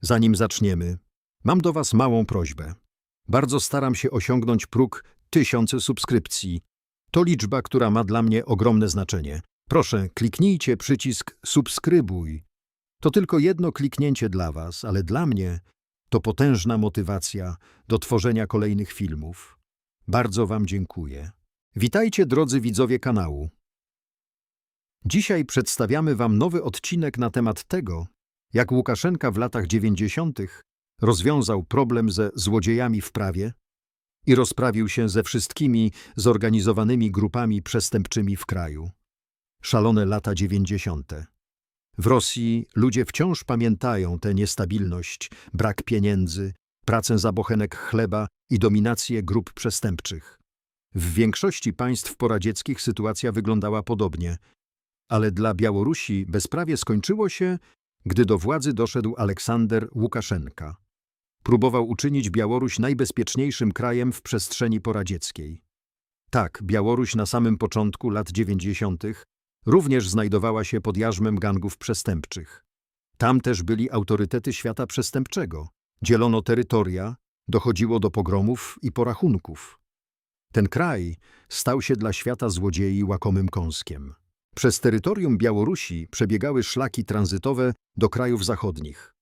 Zanim zaczniemy, mam do Was małą prośbę. Bardzo staram się osiągnąć próg tysiące subskrypcji. To liczba, która ma dla mnie ogromne znaczenie. Proszę, kliknijcie przycisk subskrybuj. To tylko jedno kliknięcie dla Was, ale dla mnie to potężna motywacja do tworzenia kolejnych filmów. Bardzo Wam dziękuję. Witajcie drodzy widzowie kanału. Dzisiaj przedstawiamy Wam nowy odcinek na temat tego, jak Łukaszenka w latach 90. rozwiązał problem ze złodziejami w prawie i rozprawił się ze wszystkimi zorganizowanymi grupami przestępczymi w kraju. Szalone lata 90. W Rosji ludzie wciąż pamiętają tę niestabilność, brak pieniędzy, pracę za bochenek chleba i dominację grup przestępczych. W większości państw poradzieckich sytuacja wyglądała podobnie, ale dla Białorusi bezprawie skończyło się, gdy do władzy doszedł Aleksander Łukaszenka. Próbował uczynić Białoruś najbezpieczniejszym krajem w przestrzeni poradzieckiej. Tak, Białoruś na samym początku lat 90. również znajdowała się pod jarzmem gangów przestępczych. Tam też byli autorytety świata przestępczego. Dzielono terytoria, dochodziło do pogromów i porachunków. Ten kraj stał się dla świata złodziei łakomym kąskiem. Przez terytorium Białorusi przebiegały szlaki tranzytowe do krajów zachodnich.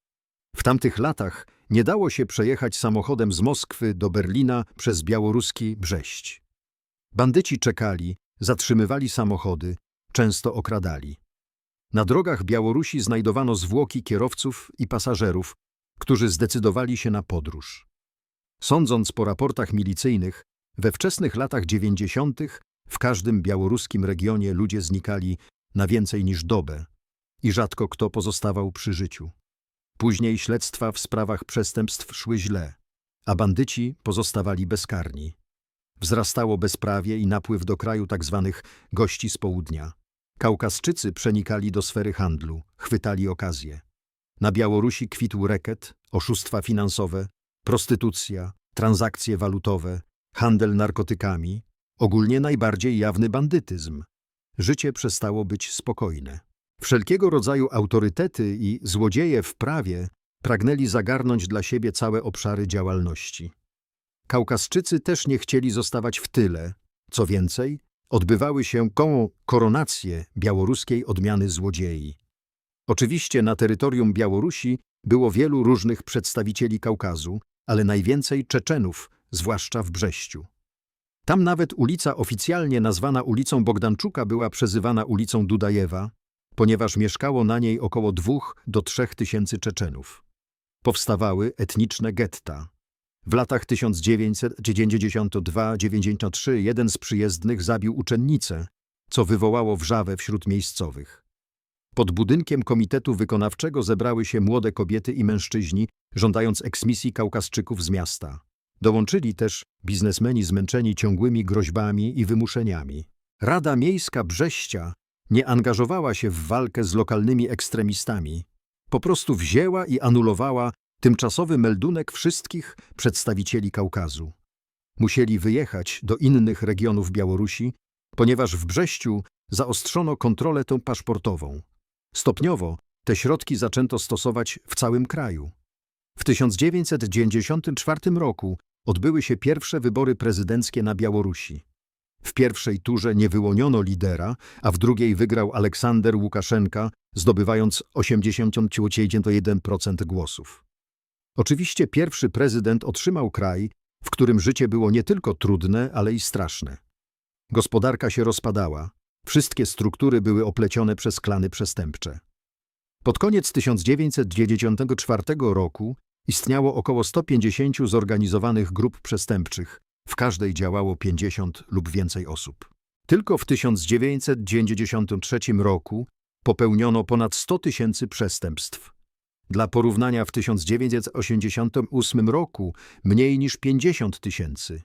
W tamtych latach nie dało się przejechać samochodem z Moskwy do Berlina przez białoruski Brześć. Bandyci czekali, zatrzymywali samochody, często okradali. Na drogach Białorusi znajdowano zwłoki kierowców i pasażerów, którzy zdecydowali się na podróż. Sądząc po raportach milicyjnych, we wczesnych latach 90. w każdym białoruskim regionie ludzie znikali na więcej niż dobę i rzadko kto pozostawał przy życiu. Później śledztwa w sprawach przestępstw szły źle, a bandyci pozostawali bezkarni. Wzrastało bezprawie i napływ do kraju tzw. gości z południa. Kaukasczycy przenikali do sfery handlu, chwytali okazję. Na Białorusi kwitł reket, oszustwa finansowe, prostytucja, transakcje walutowe, handel narkotykami, ogólnie najbardziej jawny bandytyzm. Życie przestało być spokojne. Wszelkiego rodzaju autorytety i złodzieje w prawie pragnęli zagarnąć dla siebie całe obszary działalności. Kaukasczycy też nie chcieli zostawać w tyle. Co więcej, odbywały się koronacje białoruskiej odmiany złodziei. Oczywiście na terytorium Białorusi było wielu różnych przedstawicieli Kaukazu, ale najwięcej Czeczenów, zwłaszcza w Brześciu. Tam nawet ulica oficjalnie nazwana ulicą Bogdanczuka była przezywana ulicą Dudajewa, ponieważ mieszkało na niej około dwóch do trzech tysięcy Czeczenów. Powstawały etniczne getta. W latach 1992-93 jeden z przyjezdnych zabił uczennicę, co wywołało wrzawę wśród miejscowych. Pod budynkiem Komitetu Wykonawczego zebrały się młode kobiety i mężczyźni, żądając eksmisji Kaukasczyków z miasta. Dołączyli też biznesmeni zmęczeni ciągłymi groźbami i wymuszeniami. Rada Miejska Brześcia nie angażowała się w walkę z lokalnymi ekstremistami. Po prostu wzięła i anulowała tymczasowy meldunek wszystkich przedstawicieli Kaukazu. Musieli wyjechać do innych regionów Białorusi, ponieważ w Brześciu zaostrzono kontrolę tą paszportową. Stopniowo te środki zaczęto stosować w całym kraju. W 1994 roku odbyły się pierwsze wybory prezydenckie na Białorusi. W pierwszej turze nie wyłoniono lidera, a w drugiej wygrał Aleksander Łukaszenka, zdobywając 81% głosów. Oczywiście pierwszy prezydent otrzymał kraj, w którym życie było nie tylko trudne, ale i straszne. Gospodarka się rozpadała, wszystkie struktury były oplecione przez klany przestępcze. Pod koniec 1994 roku istniało około 150 zorganizowanych grup przestępczych, w każdej działało 50 lub więcej osób. Tylko w 1993 roku popełniono ponad 100 tysięcy przestępstw. Dla porównania w 1988 roku mniej niż 50 tysięcy.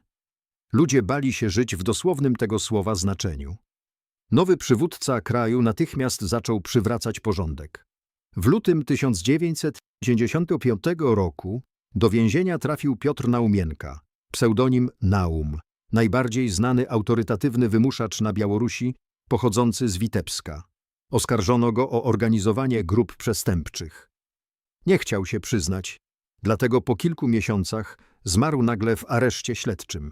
Ludzie bali się żyć w dosłownym tego słowa znaczeniu. Nowy przywódca kraju natychmiast zaczął przywracać porządek. W lutym 1995 roku do więzienia trafił Piotr Naumienka, pseudonim Naum, najbardziej znany autorytatywny wymuszacz na Białorusi, pochodzący z Witebska. Oskarżono go o organizowanie grup przestępczych. Nie chciał się przyznać, dlatego po kilku miesiącach zmarł nagle w areszcie śledczym.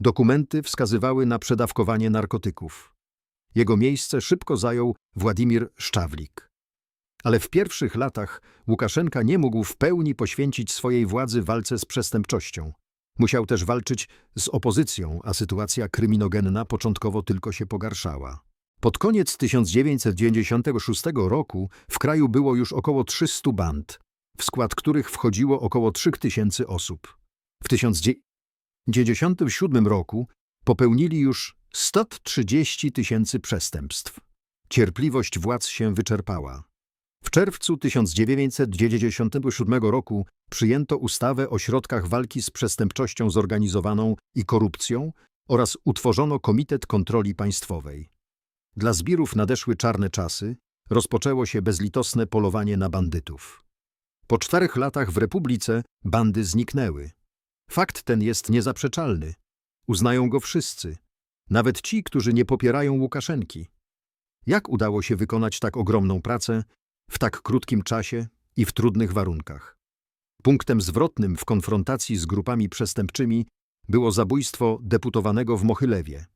Dokumenty wskazywały na przedawkowanie narkotyków. Jego miejsce szybko zajął Władimir Szczawlik. Ale w pierwszych latach Łukaszenka nie mógł w pełni poświęcić swojej władzy walce z przestępczością. Musiał też walczyć z opozycją, a sytuacja kryminogenna początkowo tylko się pogarszała. Pod koniec 1996 roku w kraju było już około 300 band, w skład których wchodziło około 3000 osób. W 1997 roku popełnili już 130 tysięcy przestępstw. Cierpliwość władz się wyczerpała. W czerwcu 1997 roku przyjęto ustawę o środkach walki z przestępczością zorganizowaną i korupcją oraz utworzono Komitet Kontroli Państwowej. Dla zbirów nadeszły czarne czasy, rozpoczęło się bezlitosne polowanie na bandytów. Po czterech latach w Republice bandy zniknęły. Fakt ten jest niezaprzeczalny. Uznają go wszyscy, nawet ci, którzy nie popierają Łukaszenki. Jak udało się wykonać tak ogromną pracę w tak krótkim czasie i w trudnych warunkach? Punktem zwrotnym w konfrontacji z grupami przestępczymi było zabójstwo deputowanego w Mochylewie.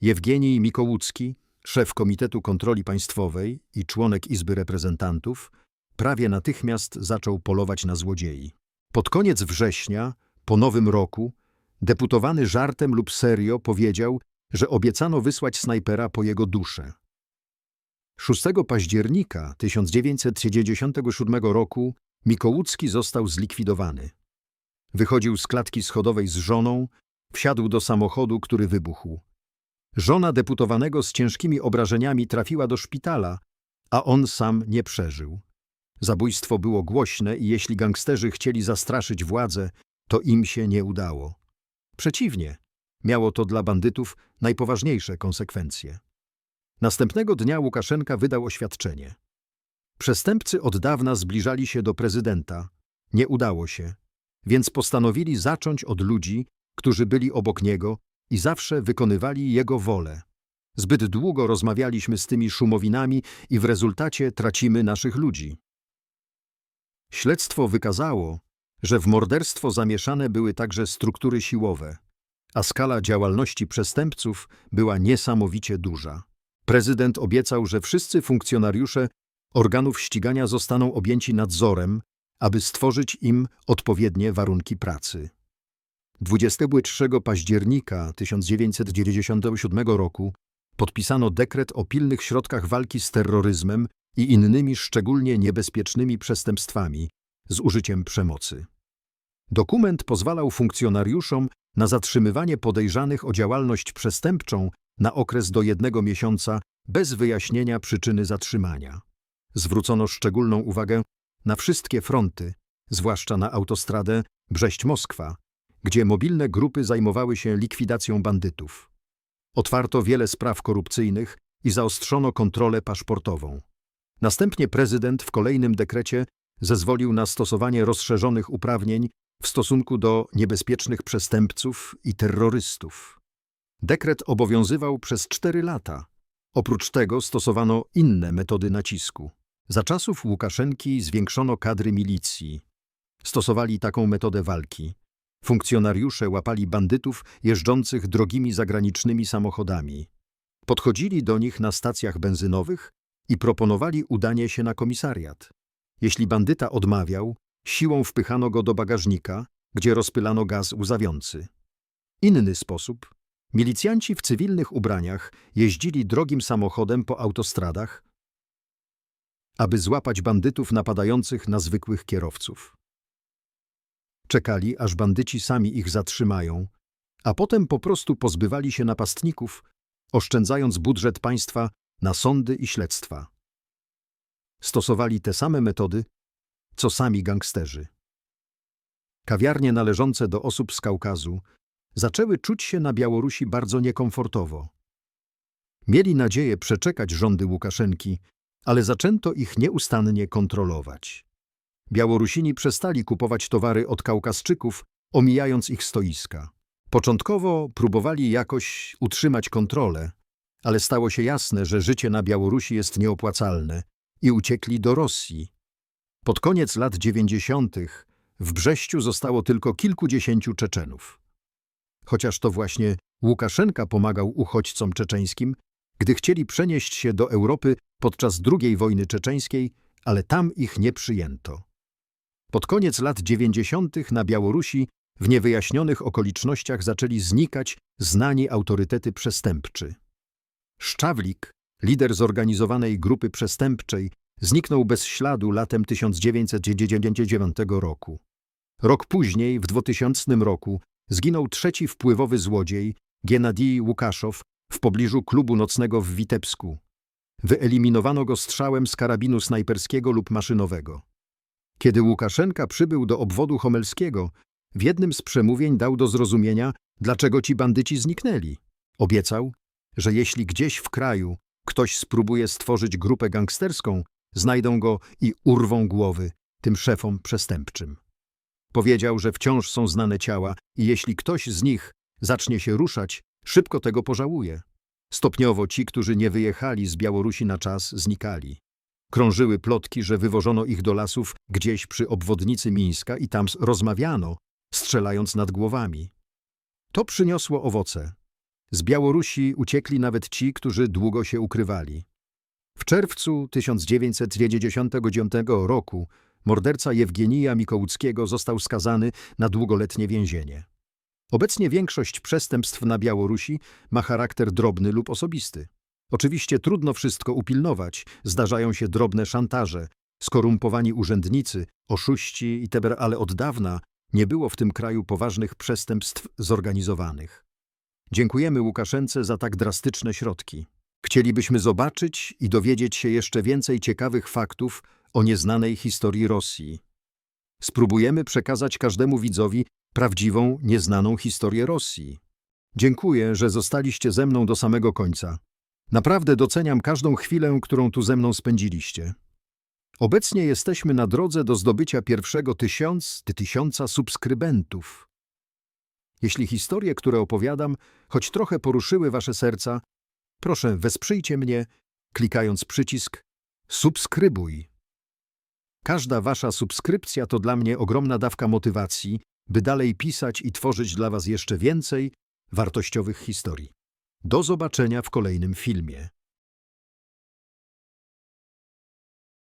Jewgenij Mikołucki, szef Komitetu Kontroli Państwowej i członek Izby Reprezentantów, prawie natychmiast zaczął polować na złodziei. Pod koniec września, po nowym roku, deputowany żartem lub serio powiedział, że obiecano wysłać snajpera po jego duszę. 6 października 1997 roku Mikołucki został zlikwidowany. Wychodził z klatki schodowej z żoną, wsiadł do samochodu, który wybuchł. Żona deputowanego z ciężkimi obrażeniami trafiła do szpitala, a on sam nie przeżył. Zabójstwo było głośne i jeśli gangsterzy chcieli zastraszyć władzę, to im się nie udało. Przeciwnie, miało to dla bandytów najpoważniejsze konsekwencje. Następnego dnia Łukaszenka wydał oświadczenie. Przestępcy od dawna zbliżali się do prezydenta. Nie udało się, więc postanowili zacząć od ludzi, którzy byli obok niego i zawsze wykonywali jego wolę. Zbyt długo rozmawialiśmy z tymi szumowinami i w rezultacie tracimy naszych ludzi. Śledztwo wykazało, że w morderstwo zamieszane były także struktury siłowe, a skala działalności przestępców była niesamowicie duża. Prezydent obiecał, że wszyscy funkcjonariusze organów ścigania zostaną objęci nadzorem, aby stworzyć im odpowiednie warunki pracy. 23 października 1997 roku podpisano dekret o pilnych środkach walki z terroryzmem i innymi szczególnie niebezpiecznymi przestępstwami z użyciem przemocy. Dokument pozwalał funkcjonariuszom na zatrzymywanie podejrzanych o działalność przestępczą na okres do jednego miesiąca bez wyjaśnienia przyczyny zatrzymania. Zwrócono szczególną uwagę na wszystkie fronty, zwłaszcza na autostradę Brześć-Moskwa, gdzie mobilne grupy zajmowały się likwidacją bandytów. Otwarto wiele spraw korupcyjnych i zaostrzono kontrolę paszportową. Następnie prezydent w kolejnym dekrecie zezwolił na stosowanie rozszerzonych uprawnień w stosunku do niebezpiecznych przestępców i terrorystów. Dekret obowiązywał przez cztery lata. Oprócz tego stosowano inne metody nacisku. Za czasów Łukaszenki zwiększono kadry milicji. Stosowali taką metodę walki. Funkcjonariusze łapali bandytów jeżdżących drogimi zagranicznymi samochodami. Podchodzili do nich na stacjach benzynowych i proponowali udanie się na komisariat. Jeśli bandyta odmawiał, siłą wpychano go do bagażnika, gdzie rozpylano gaz łzawiący. Inny sposób. Milicjanci w cywilnych ubraniach jeździli drogim samochodem po autostradach, aby złapać bandytów napadających na zwykłych kierowców. Czekali, aż bandyci sami ich zatrzymają, a potem po prostu pozbywali się napastników, oszczędzając budżet państwa na sądy i śledztwa. Stosowali te same metody, co sami gangsterzy. Kawiarnie należące do osób z Kaukazu zaczęły czuć się na Białorusi bardzo niekomfortowo. Mieli nadzieję przeczekać rządy Łukaszenki, ale zaczęto ich nieustannie kontrolować. Białorusini przestali kupować towary od Kaukazczyków, omijając ich stoiska. Początkowo próbowali jakoś utrzymać kontrolę, ale stało się jasne, że życie na Białorusi jest nieopłacalne i uciekli do Rosji. Pod koniec lat 90. w Brześciu zostało tylko kilkudziesięciu Czeczenów. Chociaż to właśnie Łukaszenka pomagał uchodźcom czeczeńskim, gdy chcieli przenieść się do Europy podczas II wojny czeczeńskiej, ale tam ich nie przyjęto. Pod koniec lat 90. na Białorusi w niewyjaśnionych okolicznościach zaczęli znikać znani autorytety przestępczy. Szczawlik, lider zorganizowanej grupy przestępczej, zniknął bez śladu latem 1999 roku. Rok później, w 2000 roku, zginął trzeci wpływowy złodziej, Genadij Łukaszow, w pobliżu klubu nocnego w Witebsku. Wyeliminowano go strzałem z karabinu snajperskiego lub maszynowego. Kiedy Łukaszenka przybył do obwodu homelskiego, w jednym z przemówień dał do zrozumienia, dlaczego ci bandyci zniknęli. Obiecał, że jeśli gdzieś w kraju ktoś spróbuje stworzyć grupę gangsterską, znajdą go i urwą głowy tym szefom przestępczym. Powiedział, że wciąż są znane ciała i jeśli ktoś z nich zacznie się ruszać, szybko tego pożałuje. Stopniowo ci, którzy nie wyjechali z Białorusi na czas, znikali. Krążyły plotki, że wywożono ich do lasów gdzieś przy obwodnicy Mińska i tam rozmawiano, strzelając nad głowami. To przyniosło owoce. Z Białorusi uciekli nawet ci, którzy długo się ukrywali. W czerwcu 1999 roku morderca Jewgenija Mikołckiego został skazany na długoletnie więzienie. Obecnie większość przestępstw na Białorusi ma charakter drobny lub osobisty. Oczywiście trudno wszystko upilnować, zdarzają się drobne szantaże, skorumpowani urzędnicy, oszuści itd., ale od dawna nie było w tym kraju poważnych przestępstw zorganizowanych. Dziękujemy Łukaszence za tak drastyczne środki. Chcielibyśmy zobaczyć i dowiedzieć się jeszcze więcej ciekawych faktów o nieznanej historii Rosji. Spróbujemy przekazać każdemu widzowi prawdziwą, nieznaną historię Rosji. Dziękuję, że zostaliście ze mną do samego końca. Naprawdę doceniam każdą chwilę, którą tu ze mną spędziliście. Obecnie jesteśmy na drodze do zdobycia pierwszego tysiąc, ty tysiąca subskrybentów. Jeśli historie, które opowiadam, choć trochę poruszyły wasze serca, proszę wesprzyjcie mnie, klikając przycisk subskrybuj. Każda wasza subskrypcja to dla mnie ogromna dawka motywacji, by dalej pisać i tworzyć dla was jeszcze więcej wartościowych historii. Do zobaczenia w kolejnym filmie.